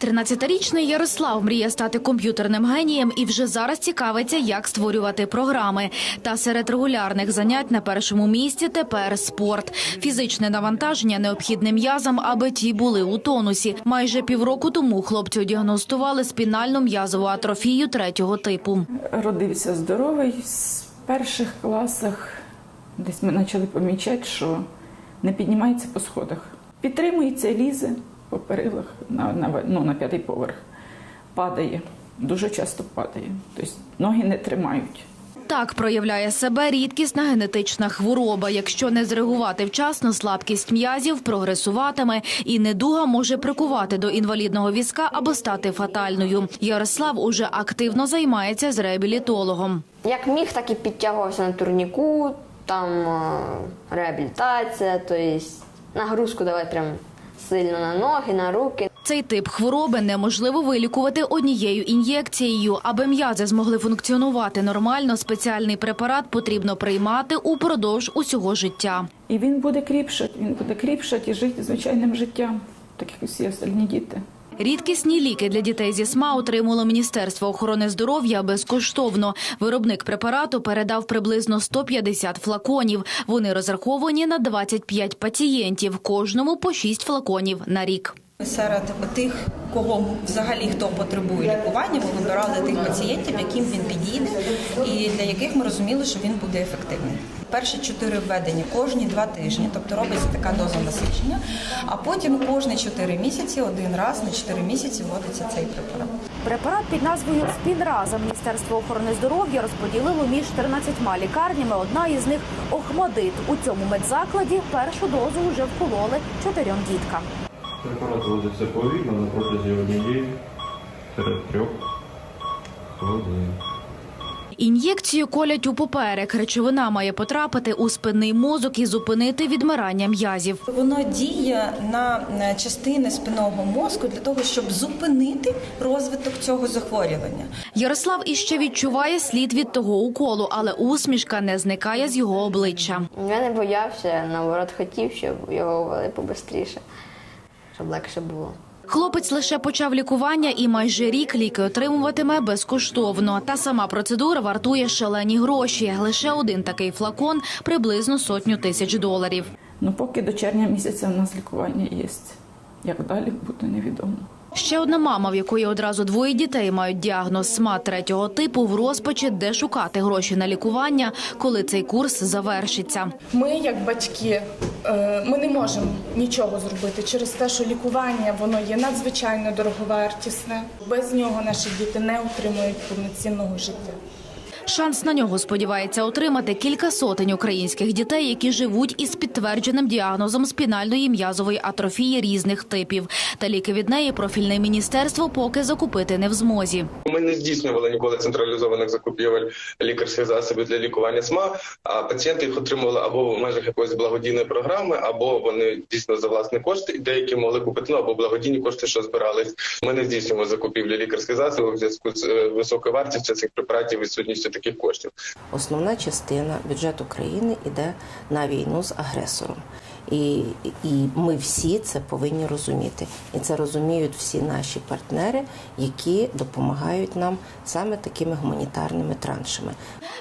13-річний Ярослав мріє стати комп'ютерним генієм і вже зараз цікавиться, як створювати програми. Та серед регулярних занять на першому місці тепер спорт. Фізичне навантаження необхідне м'язам, аби ті були у тонусі. Майже півроку тому хлопцю діагностували спінальну м'язову атрофію третього типу. Родився здоровий. З перших класах десь ми почали помічати, що не піднімається по сходах. Підтримується, лізе по перилах на, на, ну, на п'ятий поверх. Падає. Дуже часто падає. Тобто ноги не тримають. Так проявляє себе рідкісна генетична хвороба. Якщо не зреагувати вчасно, слабкість м'язів прогресуватиме, і недуга може прикувати до інвалідного візка або стати фатальною. Ярослав уже активно займається з реабілітологом. Як міг, так і підтягувався на турніку, там е, реабілітація, тобто нагрузку давати прям сильно на ноги, на руки. Цей тип хвороби неможливо вилікувати однією ін'єкцією. Аби м'язи змогли функціонувати нормально, спеціальний препарат потрібно приймати упродовж усього життя. І він буде кріпшати, він буде кріпшати і жити звичайним життям, так як усі остальні діти. Рідкісні ліки для дітей зі СМА отримало Міністерство охорони здоров'я безкоштовно. Виробник препарату передав приблизно 150 флаконів. Вони розраховані на 25 пацієнтів, кожному по 6 флаконів на рік. Серед тих, кого взагалі хто потребує лікування, ми вибирали тих пацієнтів, яким він підійде, і для яких ми розуміли, що він буде ефективним. Перші чотири введення кожні два тижні, тобто робиться така доза насичення, а потім кожні чотири місяці, один раз на чотири місяці вводиться цей препарат. Препарат під назвою «Спінраза» Міністерство охорони здоров'я розподілило між 14 лікарнями. Одна із них – Охмадит. У цьому медзакладі першу дозу вже вкололи чотирьом діткам. Препарат вводиться повільно на протязі однієї трьох годин. Ін'єкцію колять у поперек. Речовина має потрапити у спинний мозок і зупинити відмирання м'язів. Воно діє на е, частини спинного мозку для того, щоб зупинити розвиток цього захворювання. Ярослав іще відчуває слід від того уколу, але усмішка не зникає з його обличчя. Я не боявся, наоборот, хотів, щоб його ввели побистріше, щоб легше було. Хлопець лише почав лікування і майже рік ліки отримуватиме безкоштовно. Та сама процедура вартує шалені гроші. Лише один такий флакон – приблизно сотню тисяч доларів. Ну, поки до червня місяця в нас лікування є. Як далі буде, невідомо. Ще одна мама, в якої одразу двоє дітей мають діагноз СМА третього типу, в розпачі, де шукати гроші на лікування, коли цей курс завершиться. Ми, як батьки, ми не можемо нічого зробити через те, що лікування воно є надзвичайно дороговартісне. Без нього наші діти не отримують повноцінного життя. Шанс на нього сподівається отримати кілька сотень українських дітей, які живуть із підтвердженим діагнозом спінальної м'язової атрофії різних типів. Та ліки від неї профільне міністерство поки закупити не в змозі. Ми не здійснювали ніколи централізованих закупівель лікарських засобів для лікування СМА. А пацієнти їх отримували або в межах якоїсь благодійної програми, або вони дійсно за власні кошти, деякі могли купити ну, або благодійні кошти, що збирались. Ми не здійснюємо закупівлі лікарських засобів в зв'язку з е, високою вартістю цих препаратів відсутністю таких коштів. Основна частина бюджету країни йде на війну з агресором. І, і ми всі це повинні розуміти. І це розуміють всі наші партнери, які допомагають нам саме такими гуманітарними траншами.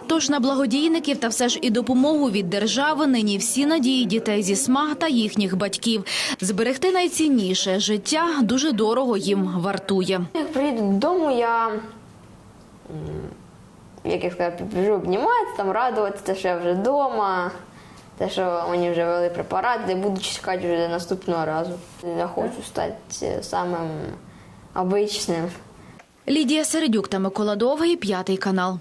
Тож на благодійників та все ж і допомогу від держави нині всі надії дітей зі СМА та їхніх батьків. Зберегти найцінніше життя дуже дорого їм вартує. Як приїду додому, я, як я сказала, біжу обніматися, там радуватися, що я вже вдома, те, що мені вже вели препарат, де буду чекати вже наступного разу. Я хочу стати самим обичним. Лідія Середюк та Микола Довгий, п'ятий канал.